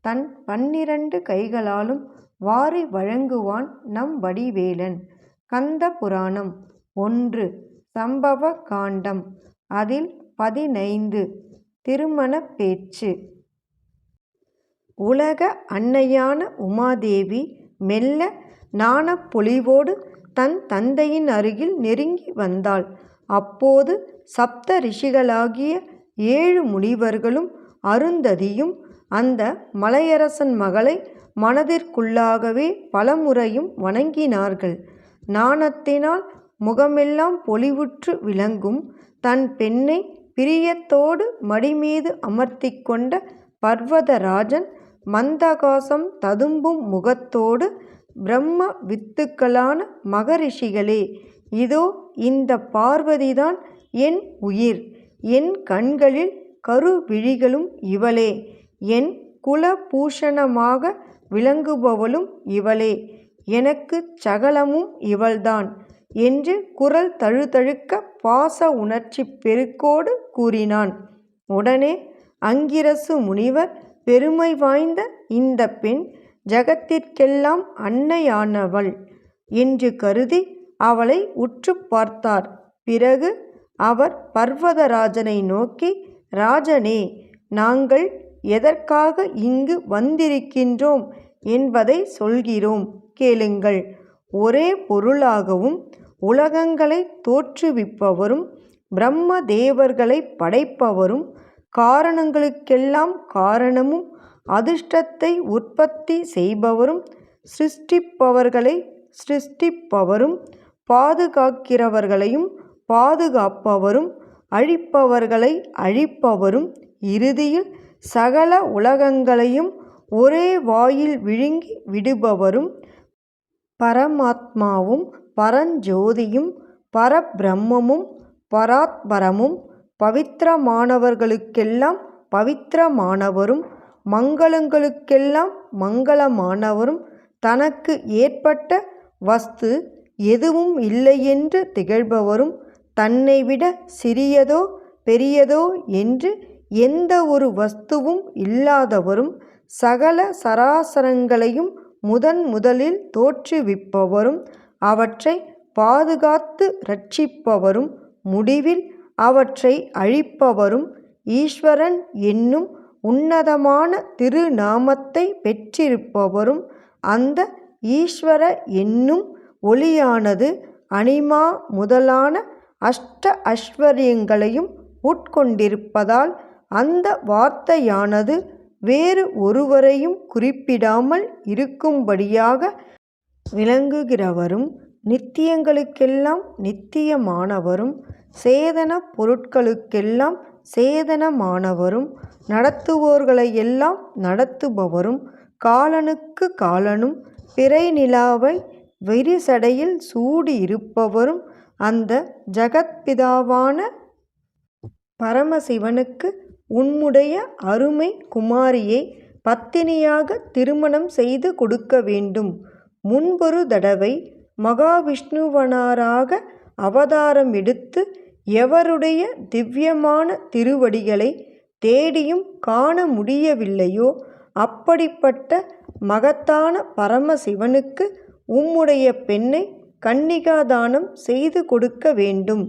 தன் பன்னிரண்டு கைகளாலும் வாரி வழங்குவான் நம் வடிவேலன். கந்த புராணம் ஒன்று சம்பவ காண்டம் அதில் பதினைந்து திருமணப் பேச்சு. உலக அன்னையான உமாதேவி மெல்ல நாணப்பொலிவோடு தன் தந்தையின் அருகில் நெருங்கி வந்தாள். அப்போது சப்த ரிஷிகளாகிய ஏழு முனிவர்களும் அருந்ததியும் அந்த மலையரசன் மகளை மனதிற்குள்ளாகவே பலமுறையும் வணங்கினார்கள். நாணத்தினால் முகமெல்லாம் பொலிவுற்று விளங்கும் தன் பெண்ணை பிரியத்தோடு மடிமீது அமர்த்தி கொண்ட பர்வதராஜன் மந்தகாசம் ததும்பும் முகத்தோடு பிரம்ம வித்துக்களான மகரிஷிகளே இதோ இந்த பார்வதிதான் என் உயிர் என் கண்களில் கருவிழிகளும் இவளே. என் குலபூஷணமாக விளங்குபவளும் இவளே எனக்குச் சகலமும் இவள்தான் என்று குரல் தழுதழுக்க பாச உணர்ச்சி பெருக்கோடு கூறினான். உடனே அங்கிரசு முனிவர் பெருமை வாய்ந்த இந்த பெண் ஜகத்திற்கெல்லாம் அன்னையானவள் என்று கருதி அவளை உற்று பார்த்தார். பிறகு அவர் பர்வதராஜனை நோக்கி ராஜனே நாங்கள் எதற்காக இங்கு வந்திருக்கின்றோம் என்பதை சொல்கிறோம் கேளுங்கள். ஒரே பொருளாகவும் உலகங்களை தோற்றுவிப்பவரும் பிரம்ம தேவர்களை படைப்பவரும் காரணங்களுக்கெல்லாம் காரணமும் அதிர்ஷ்டத்தை உற்பத்தி செய்பவரும் சிருஷ்டிப்பவர்களை சிருஷ்டிப்பவரும் பாதுகாக்கிறவர்களையும் பாதுகாப்பவரும் அழிப்பவர்களை அழிப்பவரும் இறுதியில் சகல உலகங்களையும் ஒரே வாயில் விழுங்கி விடுபவரும் பரமாத்மாவும் பரஞ்சோதியும் பரபிரம்மமும் பராத்பரமும் பவித்திரமானவர்களுக்கெல்லாம் பவித்திரமானவரும் மங்களங்களுக்கெல்லாம் மங்களமானவரும் தனக்கு ஏற்பட்ட வஸ்து எதுவும் இல்லையென்று திகழ்பவரும் தன்னைவிட சிறியதோ பெரியதோ என்று எந்த ஒரு வஸ்துவும் இல்லாதவரும் சகல சராசரங்களையும் முதன் முதலில் தோற்றுவிப்பவரும் அவற்றை பாதுகாத்து ரட்சிப்பவரும் முடிவில் அவற்றை அழிப்பவரும் ஈஸ்வரன் என்னும் உன்னதமான திருநாமத்தை பெற்றிருப்பவரும் அந்த ஈஸ்வர என்னும் ஒளியானது அனிமா முதலான அஷ்ட ஐஸ்வர்யங்களையும் உட்கொண்டிருப்பதால் அந்த வார்த்தையானது வேறு ஒருவரையும் குறிப்பிடாமல் இருக்கும்படியாக விளங்குகிறவரும் நித்தியங்களுக்கெல்லாம் நித்தியமானவரும் சேதனப் பொருட்களுக்கெல்லாம் சேதனமானவரும் நடத்துவோர்களையெல்லாம் நடத்துபவரும் காலனுக்கு காலனும் பிறை நிலாவை விரிசடையில் சூடியிருப்பவரும் அந்த ஜகத்பிதாவான பரமசிவனுக்கு உம்முடைய அருமை குமாரியை பத்தினியாக திருமணம் செய்து கொடுக்க வேண்டும். முன்பொரு தடவை மகாவிஷ்ணுவனாராக அவதாரம் எடுத்து எவருடைய திவ்யமான திருவடிகளை தேடியும் காண முடியவில்லையோ அப்படிப்பட்ட மகத்தான பரமசிவனுக்கு உம்முடைய பெண்ணை கன்னிகாதானம் செய்து கொடுக்க வேண்டும்.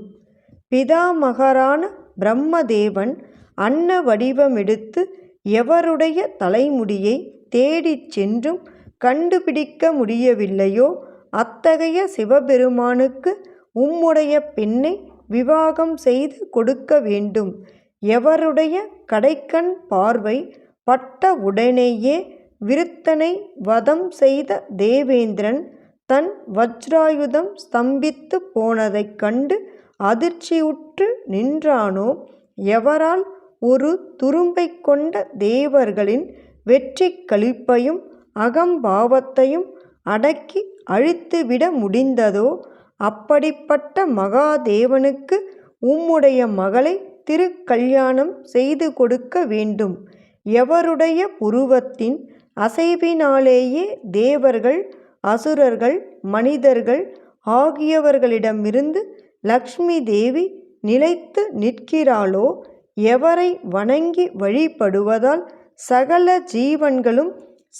பிதாமகரான பிரம்மதேவன் அன்ன வடிவமெடுத்து எவருடைய தலைமுடியை தேடிச் சென்றும் கண்டுபிடிக்க முடியவில்லையோ அத்தகைய சிவபெருமானுக்கு உம்முடைய பெண்ணை விவாகம் செய்து கொடுக்க வேண்டும். எவருடைய கடைக்கண் பார்வை பட்ட உடனேயே விருத்தனை வதம் செய்த தேவேந்திரன் தன் வஜ்ராயுதம் ஸ்தம்பித்து போனதைக் கண்டு அதிர்ச்சியுற்று நின்றானோ எவரால் ஒரு துரும்பை கொண்ட தேவர்களின் வெற்றி களிப்பையும் அகம்பாவத்தையும் அடக்கி அழித்துவிட முடிந்ததோ அப்படிப்பட்ட மகாதேவனுக்கு உம்முடைய மகளை திருக்கல்யாணம் செய்து கொடுக்க வேண்டும். எவருடைய புருவத்தின் அசைவினாலேயே தேவர்கள் அசுரர்கள் மனிதர்கள் ஆகியவர்களிடமிருந்து லக்ஷ்மி தேவி நிலைத்து நிற்கிறாளோ எவரை வணங்கி வழிபடுவதால் சகல ஜீவன்களும்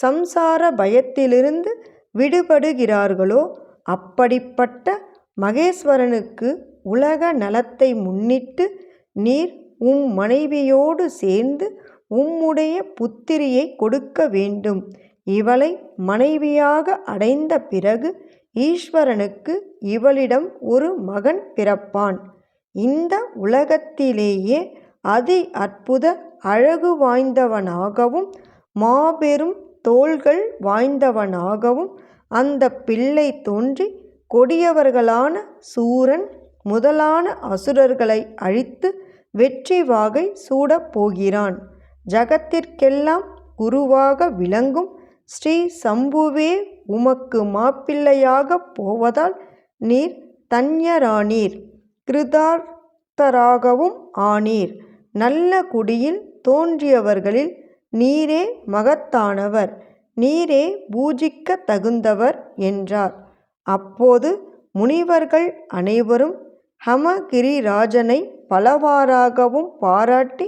சம்சார பயத்திலிருந்து விடுபடுகிறார்களோ? அப்படிப்பட்ட மகேஸ்வரனுக்கு உலக நலத்தை முன்னிட்டு நீர் உம் மனைவியோடு சேர்ந்து உம்முடைய புத்திரியை கொடுக்க வேண்டும். இவளை மனைவியாக அடைந்த பிறகு ஈஸ்வரனுக்கு இவளிடம் ஒரு மகன் பிறப்பான். இந்த உலகத்திலேயே அதி அற்புத அழகு வாய்ந்தவனாகவும் மாபெரும் தோள்கள் வாய்ந்தவனாகவும் அந்த பிள்ளை தோன்றி கொடியவர்களான சூரன் முதலான அசுரர்களை அழித்து வெற்றி வாகை சூடப் போகிறான். ஜகத்திற்கெல்லாம் குருவாக விளங்கும் ஸ்ரீ சம்புவே உமக்கு மாப்பிள்ளையாகப் போவதால் நீர் தன்யரானீர் கிருதார்த்தராகவும் ஆனீர். நல்ல குடியில் தோன்றியவர்களில் நீரே மகத்தானவர் நீரே பூஜிக்க தகுந்தவர் என்றார். அப்போது முனிவர்கள் அனைவரும் ஹமகிரிராஜனை பலவாறாகவும் பாராட்டி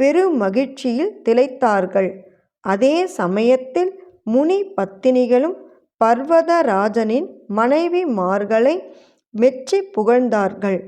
பெருமகிழ்ச்சியில் திளைத்தார்கள். அதே சமயத்தில் முனி பத்தினிகளும் பர்வதராஜனின் மனைவிமார்களை மெச்சி புகழ்ந்தார்கள்.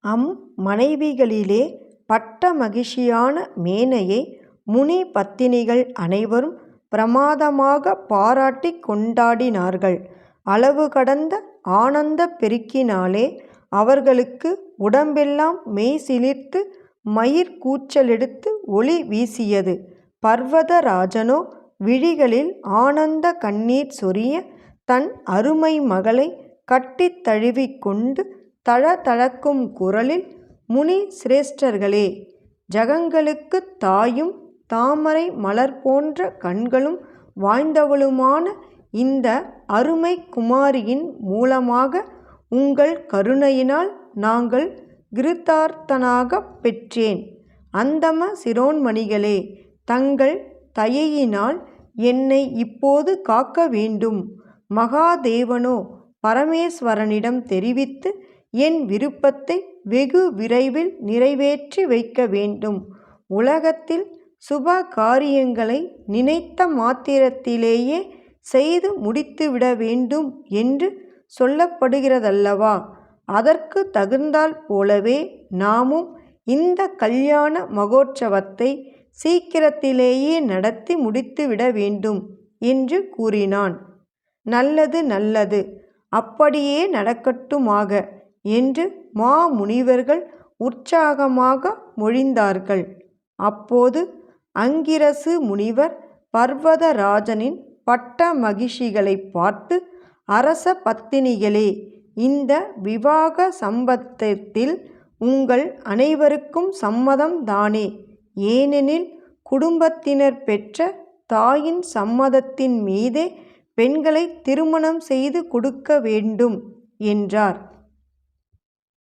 அம் மனைவிகளிலே பட்ட மகிழ்ச்சியான மேனையை முனி பத்தினிகள் அனைவரும் பிரமாதமாக பாராட்டி கொண்டாடினார்கள். அளவு கடந்த ஆனந்த பெருக்கினாலே அவர்களுக்கு உடம்பெல்லாம் மெய் சிலிர்த்து மயிர் கூச்சலெடுத்து ஒளி வீசியது. பர்வதராஜனோ விழிகளில் ஆனந்த கண்ணீர் சொரிய தன் அருமை மகளை கட்டித் தழுவிக்கொண்டு கொண்டு தழதழக்கும் குரலில் முனி சிரேஷ்டர்களே ஜகங்களுக்குத் தாயும் தாமரை மலர் போன்ற கண்களும் வாய்ந்தவளுமான இந்த அருமை குமாரியின் மூலமாக உங்கள் கருணையினால் நாங்கள் கிருத்தார்த்தனாகப் பெற்றேன். அந்தம சிரோன்மணிகளே தங்கள் தயையினால் என்னை இப்போது காக்க வேண்டும். மகாதேவனோ பரமேஸ்வரனிடம் தெரிவித்து என் விருப்பத்தை வெகு விரைவில் நிறைவேற்றி வைக்க வேண்டும். உலகத்தில் சுப காரியங்களை நினைத்த மாத்திரத்திலேயே செய்து முடித்துவிட வேண்டும் என்று சொல்லப்படுகிறதல்லவா? அதற்கு தகுந்தால் போலவே நாமும் இந்த கல்யாண மகோற்சவத்தை சீக்கிரத்திலேயே நடத்தி முடித்துவிட வேண்டும் என்று கூறினான். நல்லது நல்லது. அப்படியே நடக்கட்டுமாக. என்று மாமுனிவர்கள் உற்சாகமாக மொழிந்தார்கள். அப்போது அங்கிரசு முனிவர் பர்வதராஜனின் பட்ட மகிழ்ச்சிகளை பார்த்து அரச பத்தினிகளே இந்த விவாக சம்பத்தத்தில் உங்கள் அனைவருக்கும் சம்மதம் தானே? ஏனெனில் குடும்பத்தினர் பெற்ற தாயின் சம்மதத்தின் மீதே பெண்களை திருமணம் செய்து கொடுக்க வேண்டும் என்றார்.